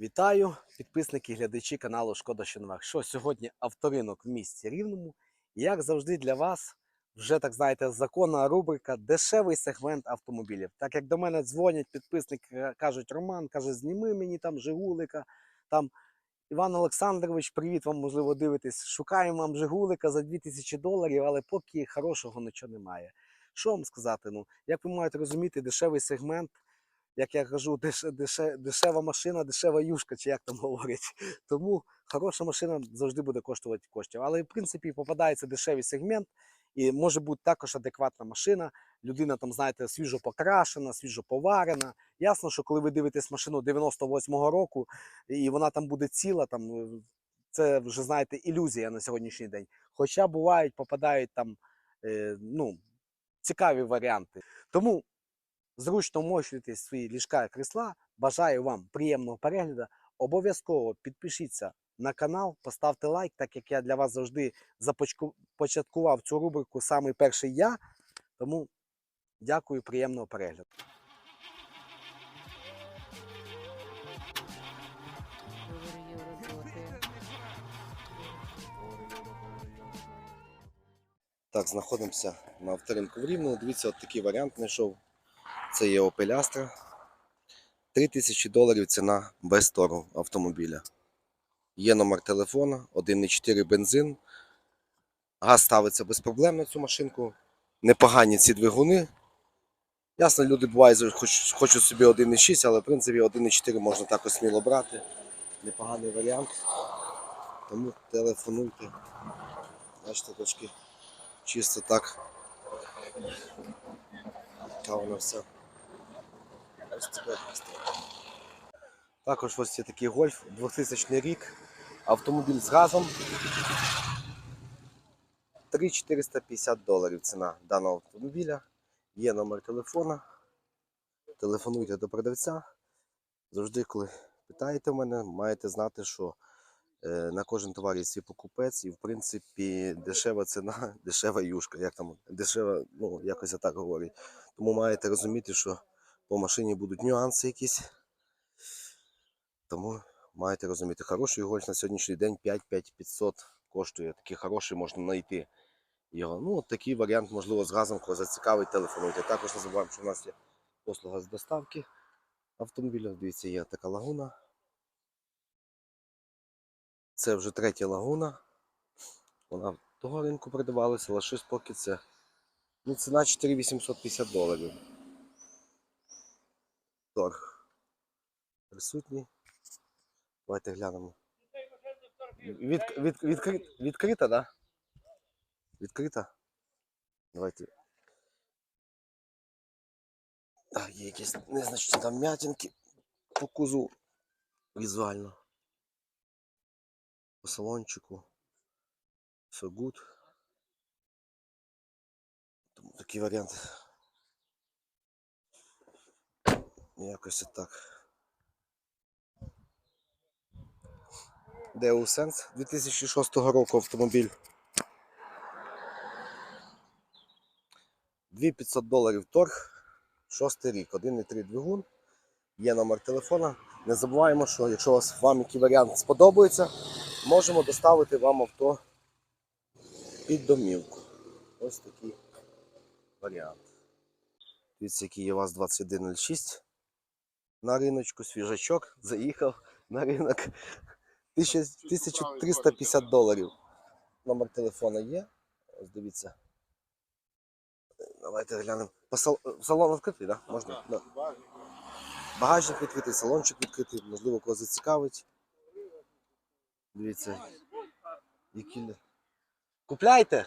Вітаю, підписники і глядачі каналу Шкода що нових. Що сьогодні авторинок в місті Рівному. Як завжди для вас, вже так знаєте, законна рубрика Дешевий сегмент автомобілів. Так як до мене дзвонять підписники, е, кажуть, Роман, каже, зніми мені там Жигулика, там Іван Олександрович, привіт вам, можливо, дивитесь. Шукаємо вам Жигулика за 2000 доларів, але поки хорошого нічого немає. Що вам сказати? Ну, як ви маєте розуміти, дешевий сегмент як я кажу, деш, деше, дешева машина, дешева юшка, чи як там говорять. Тому хороша машина завжди буде коштувати коштів. Але в принципі попадається дешевий сегмент, і може бути також адекватна машина. Людина там, знаєте, свіжо покрашена, свіжо поварена. Ясно, що коли ви дивитесь машину 98-го року, і вона там буде ціла, там е, це вже знаєте ілюзія на сьогоднішній день. Хоча бувають, попадають там е, ну, цікаві варіанти. Тому зручно вмощуйте свої ліжка і крісла. Бажаю вам приємного перегляду. Обов'язково підпишіться на канал, поставте лайк, так як я для вас завжди започаткував цю рубрику саме перший я. Тому дякую, приємного перегляду. Так, знаходимося на авторинку в Рівному. Дивіться, от такий варіант знайшов. Це є Opel Astra. 3000 доларів ціна без торгу автомобіля. Є номер телефона, 1,4 бензин. Газ ставиться без проблем на цю машинку. Непогані ці двигуни. Ясно, люди бувають хоч- хочуть собі 1,6, але в принципі 1,4 можна також сміло брати. Непоганий варіант. Тому телефонуйте. Бачите, точки чисто так. Така вона вся. Така. Також ось є такий гольф, 2000 рік. Автомобіль з газом. 3450 доларів ціна даного автомобіля. Є номер телефона. Телефонуйте до продавця. Завжди, коли питаєте в мене, маєте знати, що е, на кожен товар є свій покупець, і в принципі дешева ціна, дешева юшка, як там дешева, ну якось так говорять. Тому маєте розуміти, що по машині будуть нюанси якісь. Тому маєте розуміти, хороший гольф на сьогоднішній день 5-5500 коштує. Такий хороший можна знайти його. Ну, от такий варіант, можливо, з газом, кого зацікавить, телефонуйте. Також не забуваємо, що в нас є послуга з доставки автомобіля. Дивіться, є така лагуна. Це вже третя лагуна. Вона того ринку продавалася, але щось поки це. Ну, ціна 4850 доларів. Торг. Присутній. Давайте глянемо. Від, від, відкри, відкрита, да? Відкрита? Давайте. А, є якісь незначні там м'ятинки по кузу візуально. По салончику. Все. Тому такий варіант. Якось так. Deus 2006 року автомобіль. 2500 доларів торг. Шостий рік, 1,3 двигун. Є номер телефона. Не забуваємо, що якщо вас, вам який варіант сподобається, можемо доставити вам авто під домівку. Ось такий варіант. Дивіться, який є у вас 2106 на риночку, свіжачок, заїхав на ринок. 1350 доларів. Номер телефона є. Ось дивіться. Давайте глянемо. Салон відкритий, так? Да? Можна? Да. Багажник відкритий, салончик відкритий, можливо, кого зацікавить. Дивіться. Які... Купляйте!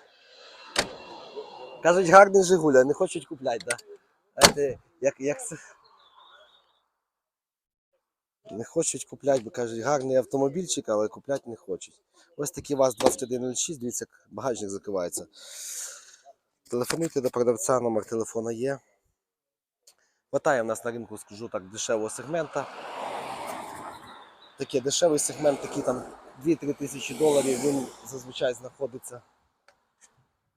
Кажуть, гарний Жигуля, не хочуть купляти, так? Да? Як, як це? Не хочуть купляти, бо кажуть, гарний автомобільчик, але купляти не хочуть. Ось такий ВАЗ-2106, дивіться, як багажник закривається. Телефонуйте до продавця, номер телефона є. Хватає в нас на ринку, скажу так, дешевого сегмента. Такий дешевий сегмент, такий там 2-3 тисячі доларів, він зазвичай знаходиться.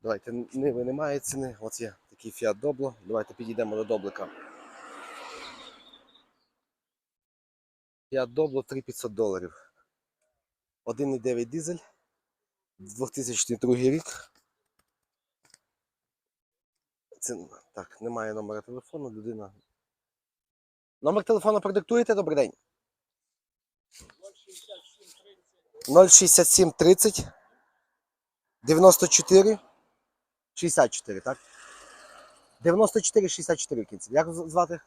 Давайте, ниви немає ціни. Ось є такий Fiat Doblo. Давайте підійдемо до Доблика. 5 добло 3500 доларів. 1,9 дизель. 2002 рік. Це, так, немає номера телефону, людина. Номер телефону продиктуєте? Добрий день. 067 30 94 64, так? 94 64 в кінці. Як звати?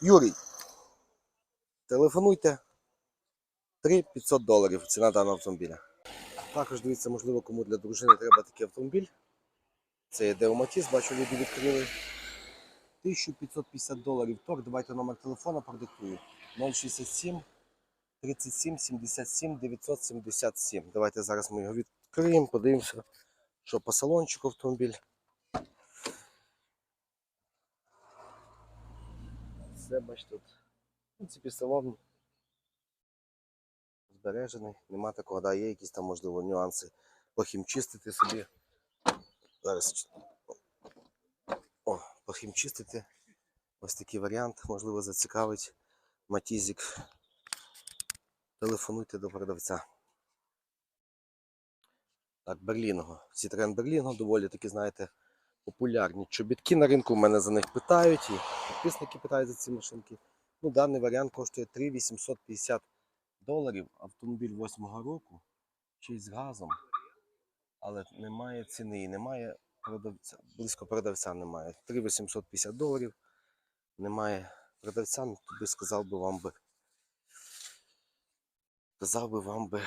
Юрій. Телефонуйте. 3 500 доларів ціна даного автомобіля. Також дивіться, можливо, кому для дружини треба такий автомобіль. Це є Деоматіс, бачу, люди відкрили. 1550 доларів торг. Давайте номер телефона продиктую. 067 37 77 977. Давайте зараз ми його відкриємо, подивимося, що по салончику автомобіль. Все, бачите, тут. В принципі, салон збережений, нема такого, да, є якісь там, можливо, нюанси. Похімчистити собі. Зараз. О, похімчистити. Ось такий варіант, можливо, зацікавить Матізік. Телефонуйте до продавця. Так, Берлінго. Citroen Берлінго доволі таки, знаєте, популярні чобітки на ринку. У мене за них питають, і підписники питають за ці машинки. Ну, даний варіант коштує 3850 доларів. Автомобіль 8-го року, ще й з газом. Але немає ціни і немає продавця. Близько продавця немає. 3850 доларів. Немає продавця, ну, то би сказав би вам би. Сказав би вам би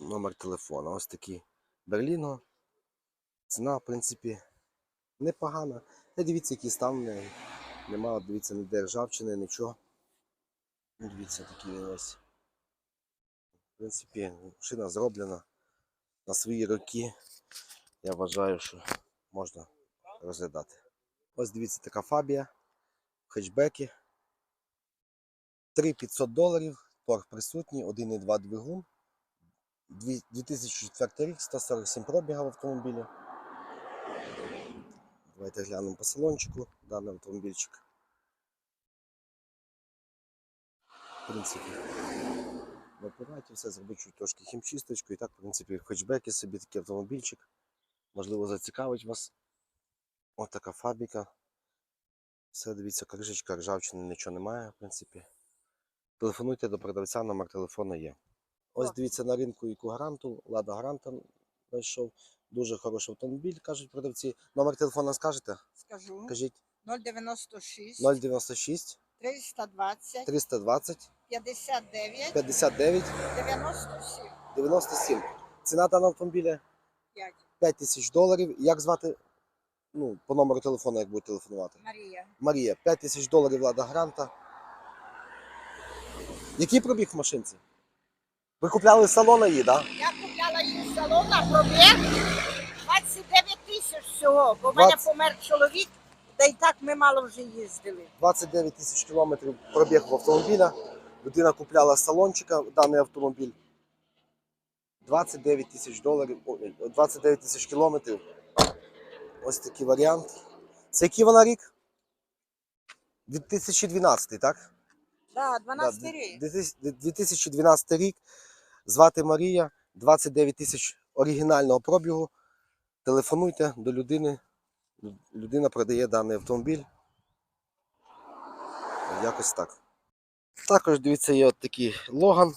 номер телефона. Ось такий Берліно. Ціна, в принципі, непогана. Дивіться, який стан неї. Нема, дивіться, ніде ржавчини, нічого. Ну, Дивіться, такий він ось. В принципі, машина зроблена на свої роки. Я вважаю, що можна розглядати. Ось дивіться, така фабія в хетчбекі. 3500 доларів, торг присутній, 1,2 двигун. Дві- 2004 рік, 147 пробіга в автомобілі. Давайте глянемо по салончику даний автомобільчик. В принципі, в апараті все зробити чуть трошки хімчисточку. І так, в принципі, в хетчбекі собі такий автомобільчик. Можливо, зацікавить вас. Ось така фабрика. Все, дивіться, кришечка, ржавчини, нічого немає, в принципі. Телефонуйте до продавця, номер телефону є. Ось дивіться на ринку яку гаранту, Лада Гранта знайшов. Дуже хороший автомобіль, кажуть продавці. Номер телефона скажете? Скажу Кажіть 096 096 320 320 59 59 97 97. Ціна даного автомобіля 5. 5 тисяч доларів. Як звати? Ну, по номеру телефону, як будете телефонувати. Марія. Марія, 5 тисяч доларів Лада Гранта. Який пробіг в машинці? Ви купляли з салона її, так? Да? Я купляла її з салона, пробіг 29 всього, бо в мене 20. помер чоловік, та й так ми мало вже їздили. 29 тисяч кілометрів пробіг в автомобіля. Людина купляла з салончика даний автомобіль. 29 тисяч доларів, ой, 29 тисяч кілометрів. Ось такий варіант. Це який вона рік? 2012, так? Да, 12 рік. 2012 рік. Звати Марія, 29 тисяч оригінального пробігу. Телефонуйте до людини. Людина продає даний автомобіль. Якось так. Також дивіться, є от такий логан.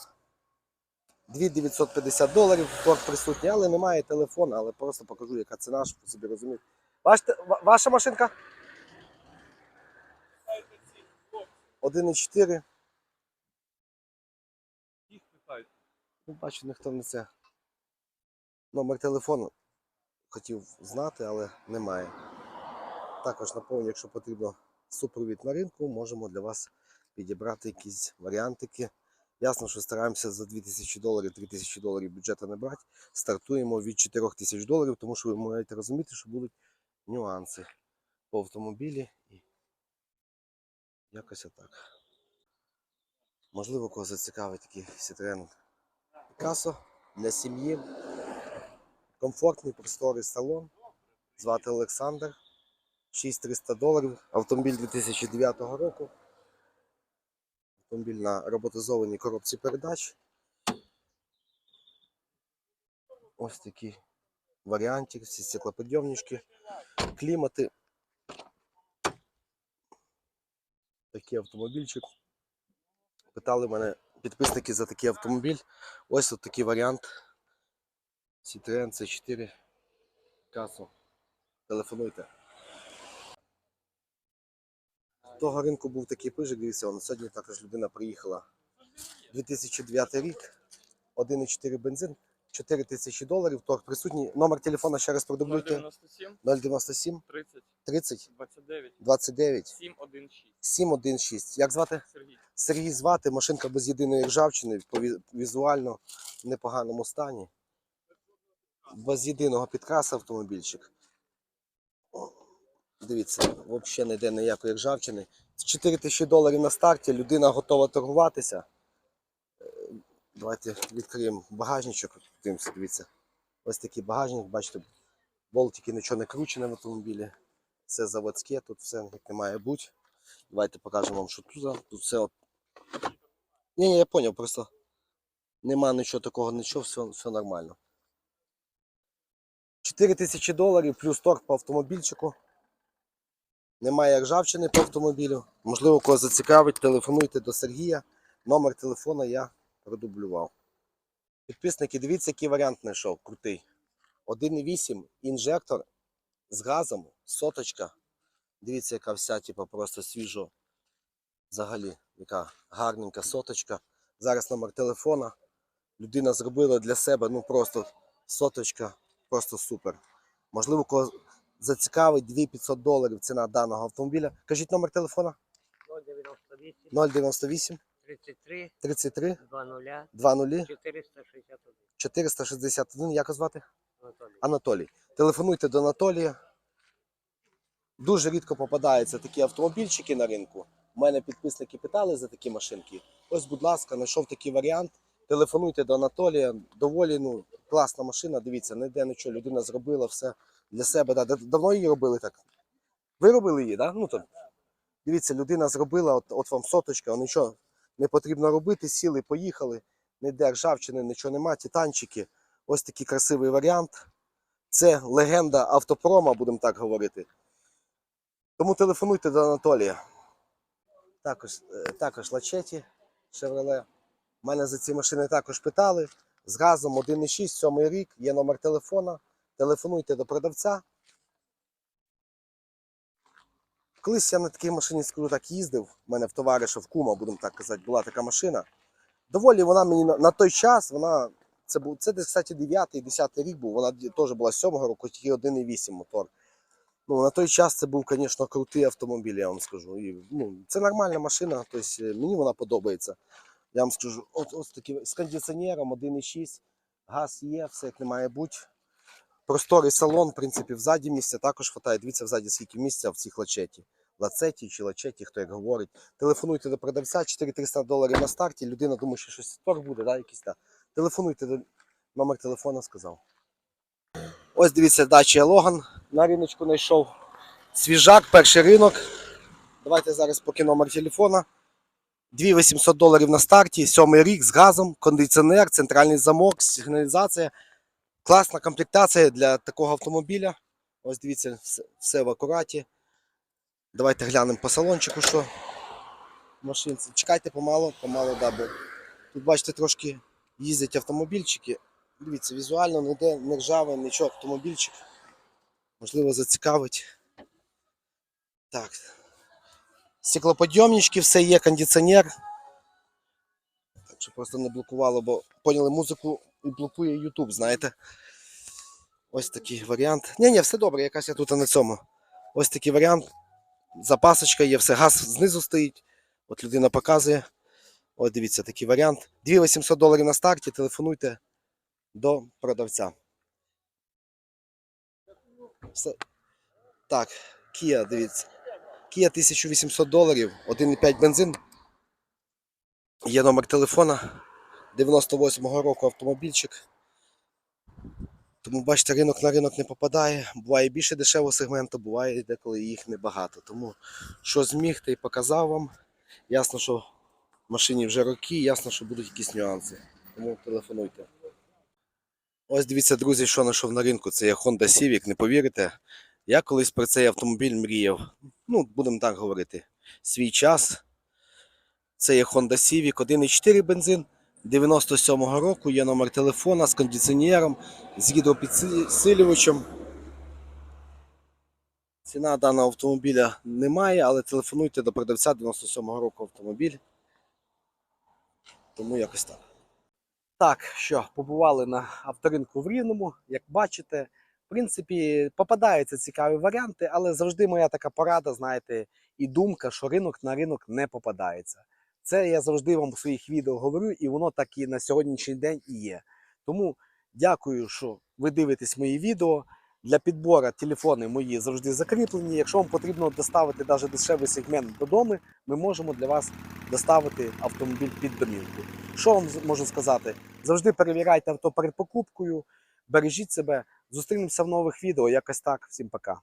2950 доларів, торг присутній, але немає телефону, але просто покажу, яка ціна, щоб ви собі розуміли. Бачите, ваша машинка? 1,4. Ну, бачу, ніхто не це. Номер телефону хотів знати, але немає. Також напомню, якщо потрібно супровід на ринку, можемо для вас підібрати якісь варіантики. Ясно, що стараємося за 2000 доларів, 3000 доларів бюджету не брати. Стартуємо від 4000 доларів, тому що ви маєте розуміти, що будуть нюанси по автомобілі. І якось отак. Можливо, кого зацікавить такий Citroen Picasso для сім'ї. Комфортний просторий салон. Звати Олександр. 6300 доларів. Автомобіль 2009 року. Автомобіль на роботизованій коробці передач. Ось такі варіанти, всі стеклоподйомнички, клімати. Такий автомобільчик. Питали мене підписники за такий автомобіль. Ось от такий варіант. Citroen C4 касу. Телефонуйте. Того ринку був такий пижик, дивіться, он, сьогодні також людина приїхала. 2009 рік, 1,4 бензин, 4 тисячі доларів, торг присутній. Номер телефона ще раз продублюйте. 097 097 30 30 29 29 716. 716. Як звати? Сергій. Сергій звати, машинка без єдиної ржавчини, по візуально в непоганому стані. Без єдиного підкраса автомобільчик. Дивіться, взагалі ніде ніякої ржавчини. 4 тисячі доларів на старті, людина готова торгуватися. Е, Давайте відкриємо багажничок. Дивіться. Ось такий багажник, бачите, болтики нічого не кручене в автомобілі. Все заводське, тут все як не має бути. Давайте покажемо вам, що тут. Тут все. Ні, ні, я зрозумів, просто нема нічого такого, нічого, все, все нормально. 4 тисячі доларів плюс торг по автомобільчику. Немає ржавчини по автомобілю. Можливо, кого зацікавить, телефонуйте до Сергія. Номер телефона я продублював. Підписники, дивіться, який варіант знайшов. Крутий. 1,8 інжектор з газом, соточка. Дивіться, яка вся, типу, просто свіжо. Взагалі, яка гарненька соточка. Зараз номер телефона. Людина зробила для себе, ну просто соточка, просто супер. Можливо, кого зацікавить 2500 доларів ціна даного автомобіля. Кажіть номер телефона 098 098 33 33 20 20 461 461. Як звати? Анатолій. Анатолій. Телефонуйте до Анатолія. Дуже рідко попадаються такі автомобільчики на ринку. У мене підписники питали за такі машинки. Ось, будь ласка, знайшов такий варіант. Телефонуйте до Анатолія. Доволі ну, класна машина. Дивіться, ніде нічого. Людина зробила все для себе. Да. Давно її робили так? Ви робили її? Да? Ну, то, дивіться, людина зробила, от, от вам соточка, нічого не потрібно робити, сіли, поїхали. Ніде ржавчини, нічого нема, титанчики. Ось такий красивий варіант. Це легенда автопрома, будемо так говорити. Тому телефонуйте до Анатолія. Також, е, також лачеті. У мене за ці машини також питали. З газом 1,6, 7 рік, є номер телефона. Телефонуйте до продавця. Колись я на такій машині, скажу так, їздив. У мене в товариша в кума, будемо так казати, була така машина. Доволі вона мені на, той час, вона це був це десь, 9 10 рік був. Вона теж була 7-го року, тільки 1,8 мотор. Ну, на той час це був, звісно, крутий автомобіль, я вам скажу. І, ну, це нормальна машина, тобто мені вона подобається. Я вам скажу, от, ось такі з кондиціонером 1,6, газ є, все як не має бути. Просторий салон, в принципі, взаді місця також вистачає. Дивіться взаді, скільки місця в цій лачеті. Лацеті чи лачеті, хто як говорить. Телефонуйте до продавця, 4300 доларів на старті. Людина думає, що щось торг буде, да, якийсь та. Телефонуйте до номер телефона, сказав. Ось дивіться, дача Логан. На риночку знайшов свіжак, перший ринок. Давайте зараз поки номер телефона. 2800 доларів на старті, сьомий рік з газом, кондиціонер, центральний замок, сигналізація. Класна комплектація для такого автомобіля. Ось дивіться, все, в акураті. Давайте глянемо по салончику, що машинці. Чекайте помалу, помалу, да, тут бачите, трошки їздять автомобільчики. Дивіться, візуально ніде не ржавий, нічого, автомобільчик. Можливо, зацікавить. Так. Стеклоподйомнички, все є, кондиціонер. Так що просто не блокувало, бо поняли музику і блокує YouTube, знаєте. Ось такий варіант. Ні, ні, все добре, якась я тут на цьому. Ось такий варіант. Запасочка є, все, газ знизу стоїть. От людина показує. Ось дивіться, такий варіант. 2800 доларів на старті, телефонуйте до продавця. Все. Так, Kia, дивіться. Kia 1800 доларів, 1,5 бензин. Є номер телефона. 98-го року автомобільчик. Тому бачите, ринок на ринок не попадає. Буває більше дешевого сегменту, буває деколи їх небагато. Тому що зміг, та й показав вам. Ясно, що Машині вже роки, ясно, що будуть якісь нюанси. Тому телефонуйте. Ось дивіться, друзі, що знайшов на ринку. Це є Honda Civic, не повірите. Я колись про цей автомобіль мріяв. Ну, будемо так говорити. Свій час. Це є Honda Civic 1.4 бензин 97-го року. Є номер телефона з кондиціонером, з гідропідсилювачем. Ціна даного автомобіля немає, але телефонуйте до продавця 97-го року автомобіль. Тому якось так. Так, що побували на авторинку в Рівному, як бачите, в принципі, попадаються цікаві варіанти, але завжди моя така порада, знаєте, і думка, що ринок на ринок не попадається. Це я завжди вам у своїх відео говорю, і воно так і на сьогоднішній день і є. Тому дякую, що ви дивитесь мої відео. Для підбору телефони мої завжди закріплені. Якщо вам потрібно доставити навіть дешевий сегмент додому, ми можемо для вас доставити автомобіль під домівку. Що вам можу сказати? Завжди перевіряйте авто перед покупкою, бережіть себе. Зустрінемося в нових відео. Якось так. Всім пока.